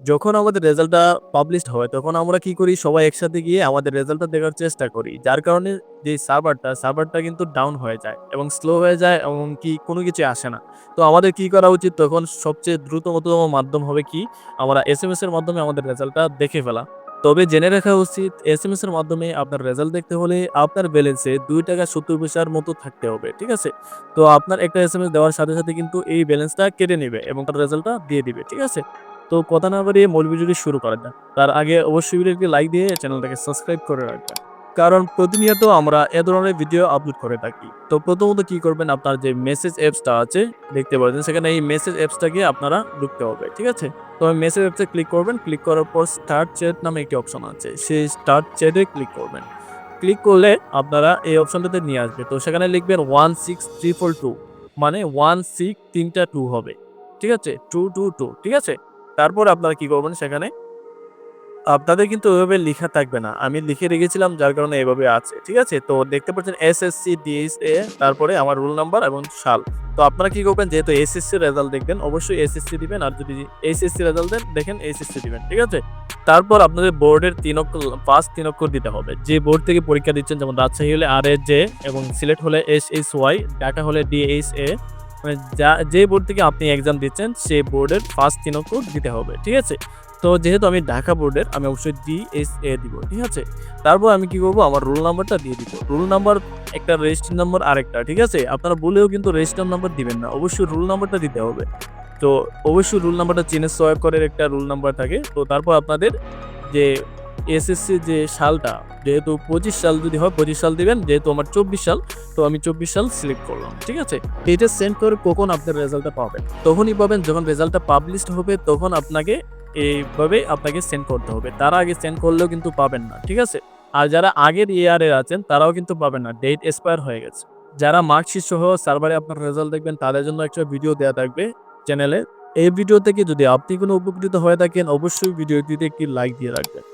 যখন আমাদের রেজাল্টটা পাবলিশড হয়, তখন আমরা কি করি? সবাই একসাথে গিয়ে আমাদের রেজাল্টটা দেখার চেষ্টা করি। যার কারণে যে সার্ভারটা সার্ভারটা কিন্তু ডাউন হয়ে যায় এবং স্লো হয়ে যায় এবং কি কোনো কিছু আসে না। তো আমাদের কি করা উচিত? তখন সবচেয়ে দ্রুততম মাধ্যম হবে কি? আমরা এস এম এস এর মাধ্যমে আমাদের রেজাল্টটা দেখে ফেলা। তবে জেনে রাখা উচিত এস এম এস এর মাধ্যমে আপনার রেজাল্ট দেখতে হলে আপনার ব্যালেন্সে দুই টাকা সত্তর পয়সার মতো থাকতে হবে, ঠিক আছে? তো আপনার একটা এস এম এস দেওয়ার সাথে সাথে কিন্তু এই ব্যালেন্সটা কেটে নেবে এবং তার রেজাল্টটা দিয়ে দিবে, ঠিক আছে? তো কথা না বাড়িয়ে মূল ভিডিওটি শুরু করা যাক। তার আগে অবশ্যই ভিডিওটি লাইক দিয়ে চ্যানেলটাকে সাবস্ক্রাইব করে রাখবেন। কারণ প্রতিনিয়ত আমরা এ ধরনের ভিডিও আপলোড করে থাকি। তো প্রথমত কি করবেন? আপনার যে মেসেজ অ্যাপসটা আছে, দেখতে পাচ্ছেন, সেখানে এই মেসেজ অ্যাপসটাকে আপনারা ঢুকতে হবে, ঠিক আছে? তো মেসেজ অ্যাপসে ক্লিক করবেন। ক্লিক করার পর স্টার্ট চ্যাট নামে একটি অপশন আছে। সেই স্টার্ট চ্যাটে ক্লিক করবেন। ক্লিক করলে আপনারা এই অপশনটাতে নিয়ে আসবে। তো সেখানে লিখবেন ওয়ান সিক্স ফোর টু মানে ওয়ান সিক্স তিনটা টু হবে, ঠিক আছে? টু টু টু ঠিক আছে? তারপর আপনারা কি করবেন সেখানে? আপনাদের কিন্তু ওইভাবে লেখা থাকবে না। আমি লিখে রেখেছিলাম, যার কারণে এভাবে আছে, ঠিক আছে? তো দেখতে পাচ্ছেন S S C DS A তারপরে আমার রোল নাম্বার এবং সাল। তো আপনারা কি করবেন, যেহেতু এসএসসি রেজাল্ট দেখবেন, অবশ্যই এসএসসি দিবেন। আর যদি এইচএসসি রেজাল্ট দেন, দেখেন এইচএসসি দিবেন, ঠিক আছে? তারপর আপনাদের বোর্ডের তিন অক্ষর পাঁচ তিন অক্ষর দিতে হবে। যে বোর্ড থেকে পরীক্ষা দিচ্ছেন, যেমন রাজশাহী হলে আর এ জে এবং সিলেট হলে এস এইচ ওয়াই ঢাকা হলে ডি এইচ এ মানে যা যে বোর্ড থেকে আপনি এক্সাম দিচ্ছেন, সেই বোর্ডের ফার্স্ট তিন অক্ষর দিতে হবে, ঠিক আছে? তো যেহেতু আমি ঢাকা বোর্ডের আমি অবশ্যই ডি এস এ দিব, ঠিক আছে? তারপর আমি কি করব? আমার রোল নাম্বারটা দিয়ে দিব। রোল নাম্বার একটা রেজিস্ট্রেশন নাম্বার আরেকটা, ঠিক আছে? আপনারা বলেও কিন্তু রেজিস্ট্রেশন নাম্বার দিবেন না। অবশ্যই রোল নাম্বারটা দিতে হবে। তো অবশ্যই রোল নাম্বারটা চেনে সোয়াইপ করার একটা রোল নাম্বার থাকে। তো তারপর আপনাদের যে এসএসসি যে সালটা, যেহেতু পঁচিশ সাল যদি হয়, পঁচিশ সাল দিবেন, যেহেতু আমার চব্বিশ সাল, তো আমি চব্বিশ সাল সিলেক্ট করলাম, ঠিক আছে? এটা সেন্ড করে কখন আপনার রেজাল্টটা পাবেন? তখনই পাবেন, যখন রেজাল্টটা পাবলিশড হবে, তখন আপনাকে এইভাবে আপনাকে সেন্ড করতে হবে। তার আগে সেন্ড করলেও কিন্তু পাবেন না, ঠিক আছে? আর যারা আগের ইয়ারে আছেন, তারাও কিন্তু পাবেন না ডেট এক্সপায়ার হয়ে গেছে। যারা মার্কশিট সহ সার্ভারে আপনার রেজাল্ট দেখবেন, তাদের জন্য একটা ভিডিও দেওয়া থাকবে চ্যানেলে এই ভিডিও থেকে যদি আপনি কোনো উপকৃত হয়ে থাকেন, অবশ্যই ভিডিওটিতে একটি লাইক দিয়ে রাখবেন।